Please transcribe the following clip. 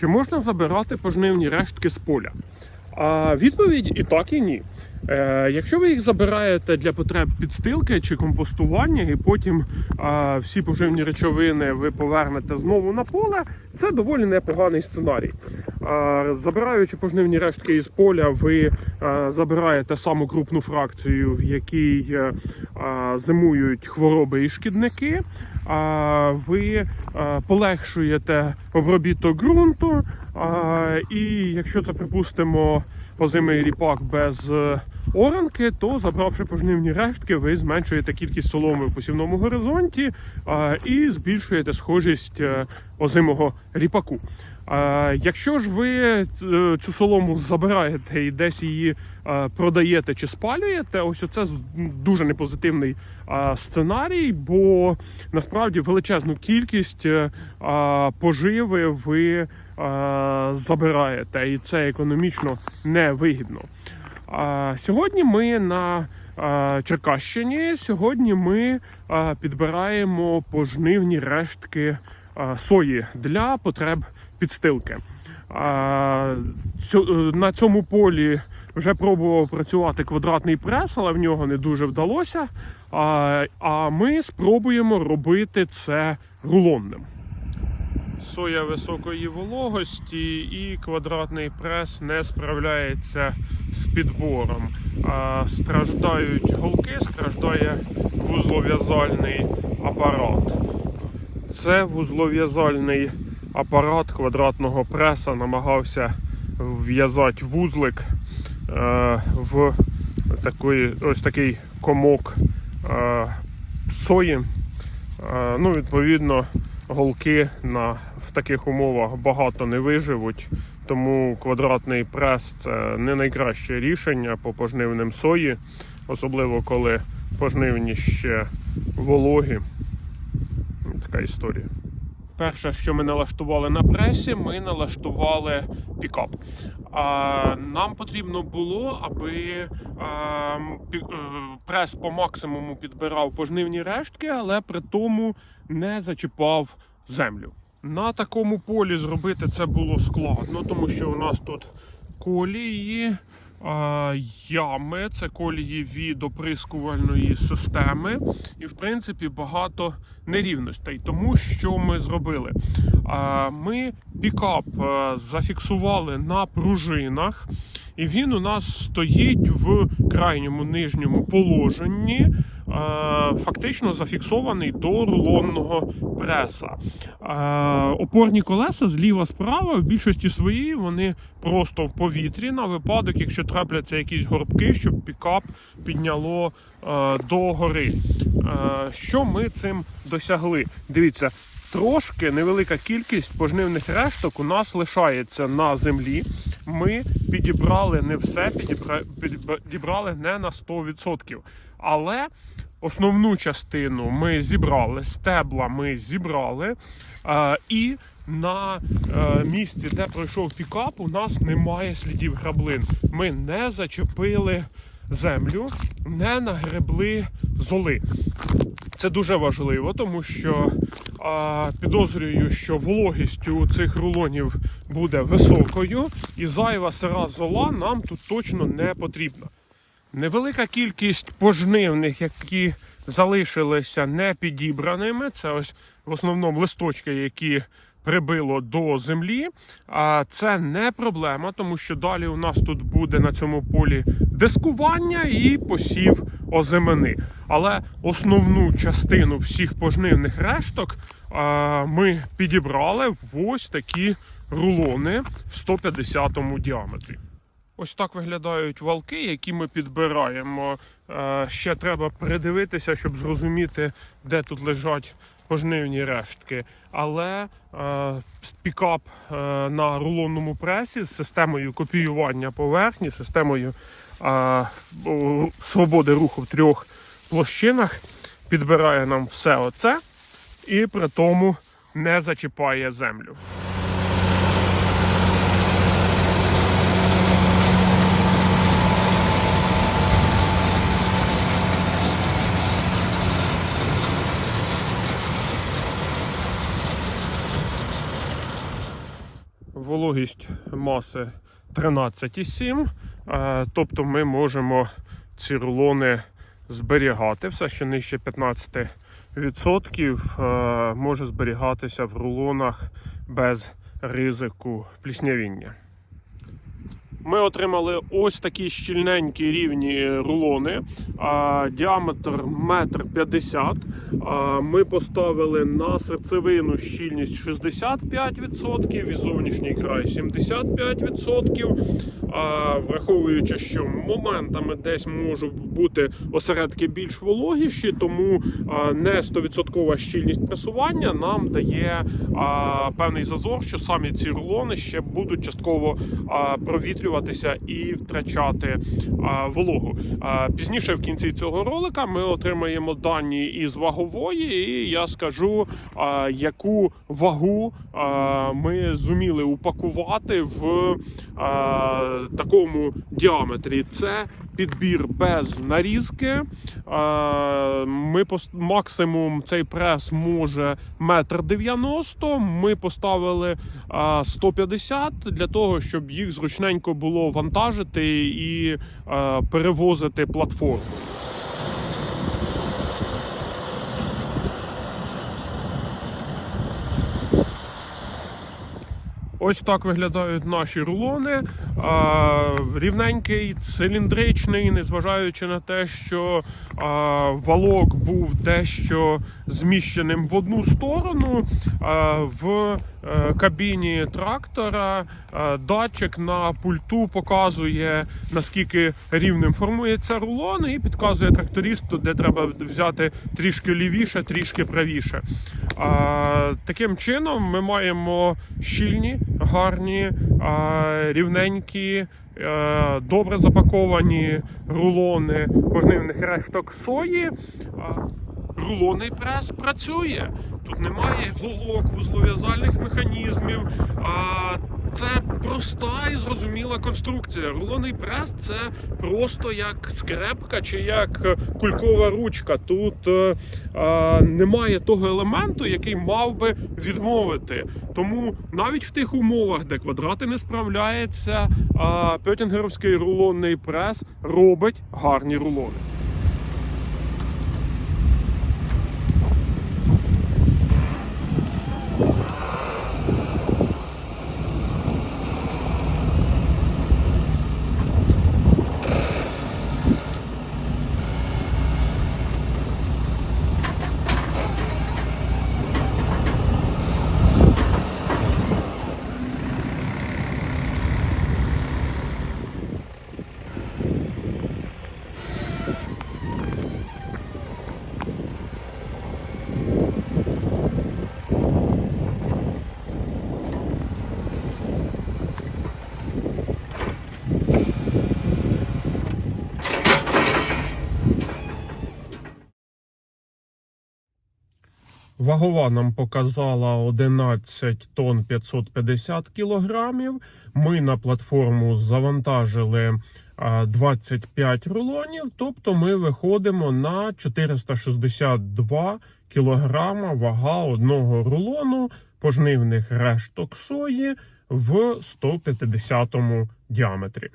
Чи можна забирати пожнивні рештки з поля? А відповідь і так, і ні. Е, якщо ви їх забираєте для потреб підстилки чи компостування, і потім е, всі поживні речовини ви повернете знову на поле, це доволі непоганий сценарій. Забираючи пожнивні рештки із поля, ви забираєте саму крупну фракцію, в якій е, зимують хвороби і шкідники. Ви полегшуєте обробіток ґрунту. І якщо це припустимо позимий ріпак без е, оранки, то забравши пожнивні рештки, ви зменшуєте кількість соломи в посівному горизонті і збільшуєте схожість е, озимого ріпаку. Якщо ж ви е, цю солому забираєте і десь її е, продаєте чи спалюєте, ось оце з- дуже непозитивний сценарій, бо насправді величезну кількість поживи ви забираєте, і це економічно невигідно. Сьогодні ми на Черкащині. Сьогодні ми підбираємо пожнивні рештки сої для потреб підстилки. Е, На цьому полі вже пробував працювати квадратний прес, але в нього не дуже вдалося. А ми спробуємо робити це рулонним. Соя високої вологості і квадратний прес не справляється з підбором. А, страждають голки, страждає вузлов'язальний апарат. Це вузлов'язальний апарат квадратного преса намагався в'язати вузлик е, в такий, ось такий комок е, сої. Е, ну, відповідно, голки на, таких умовах багато не виживуть, тому квадратний прес це не найкраще рішення по пожнивним сої, особливо коли пожнивні ще вологі. Така історія. Перше, що ми налаштували на пресі, ми налаштували пікап. А, нам потрібно було, аби а, е, прес по максимуму підбирав пожнивні рештки, але при тому не зачіпав землю. На такому полі зробити це було складно, тому що у нас тут колії, ями, це колії від оприскувальної системи, і в принципі багато нерівностей. Тому що ми зробили? Ми пікап зафіксували на пружинах, і він у нас стоїть в крайньому нижньому положенні. Е, Фактично зафіксований до рулонного преса. Е, Опорні колеса зліва справа в більшості своїй вони просто в повітрі на випадок, якщо трапляться якісь горбки, щоб пікап підняло е, до гори. Е, Що ми цим досягли? Дивіться, трошки невелика кількість пожнивних решток у нас лишається на землі. Ми підібрали не все, підібра... підібрали не на 100%. Але основну частину ми зібрали, стебла ми зібрали. Е, і на е, місці, де пройшов пікап, у нас немає слідів граблин. Ми не зачепили землю, не нагребли золи. Це дуже важливо, тому що а, підозрюю, що вологість у цих рулонів буде високою, і зайва сира зола нам тут точно не потрібна. Невелика кількість пожнивних, які залишилися не підібраними, це ось в основному листочки, які прибило до землі. А це не проблема, тому що далі у нас тут буде на цьому полі дискування і посів озимини. Але основну частину всіх пожнивних решток ми підібрали в ось такі рулони в 150 діаметрі. Ось так виглядають валки, які ми підбираємо. Е, Ще треба придивитися, щоб зрозуміти, де тут лежать пожнивні рештки. Але е, пікап е, на рулонному пресі з системою копіювання поверхні, системою свободи руху в трьох площинах підбирає нам все оце і при тому не зачіпає землю. Вологість маси 13,7. Е, Тобто ми можемо ці рулони зберігати. Все, що нижче 15% е, може зберігатися в рулонах без ризику пліснявіння. Ми отримали ось такі щільненькі рівні рулони, а, діаметр метр п'ятдесят. Ми поставили на серцевину щільність 65% і зовнішній край 75%. А, Враховуючи, що моментами десь можуть бути осередки більш вологіші, тому не 100% щільність пресування нам дає певний зазор, що самі ці рулони ще будуть частково провітрюватися і втрачати вологу. Пізніше в кінці цього ролика ми отримаємо дані із вагової, і я скажу, яку вагу ми зуміли упакувати в такому діаметрі. Це підбір без нарізки. Ми пос- максимум цей прес може метр дев'яносто. Ми поставили а, 150 для того, щоб їх зручненько було вантажити і перевозити платформу. Ось так виглядають наші рулони. Рівненький, циліндричний, незважаючи на те, що валок був дещо зміщеним в одну сторону. В кабіні трактора е, датчик на пульту показує наскільки рівним формується рулон, і підказує трактористу, де треба взяти трішки лівіше, трішки правіше. Таким чином ми маємо щільні, гарні, рівненькі. е, Добре запаковані рулони пожнивних решток сої. Рулонний прес працює. Тут немає голок, вузлов'язальних механізмів. А це проста і зрозуміла конструкція. Рулонний прес це просто як скрепка чи як кулькова ручка. Тут е, е, немає того елементу, який мав би відмовити. Тому навіть в тих умовах, де квадрати не справляється, а пьотінгеровський рулонний прес робить гарні рулони. Вагова нам показала 11 тонн 550 кілограмів. Ми на платформу завантажили а, 25 рулонів, тобто ми виходимо на 462 кілограма вага одного рулону пожнивних решток сої в 150 діаметрі.